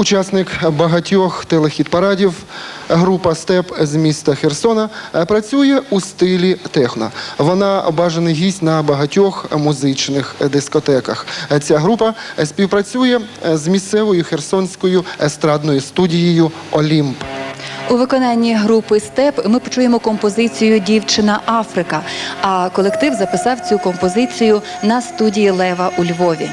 Учасник багатьох телехіт-парадів, група Степ з міста Херсона е, працює у стилі техно. Вона бажаний гість на багатьох музичних дискотеках. Ця група е, співпрацює е, з місцевою херсонською естрадною студією Олімп. У виконанні групи Степ ми почуємо композицію Дівчина Африка. А колектив записав цю композицію на студії Лева у Львові.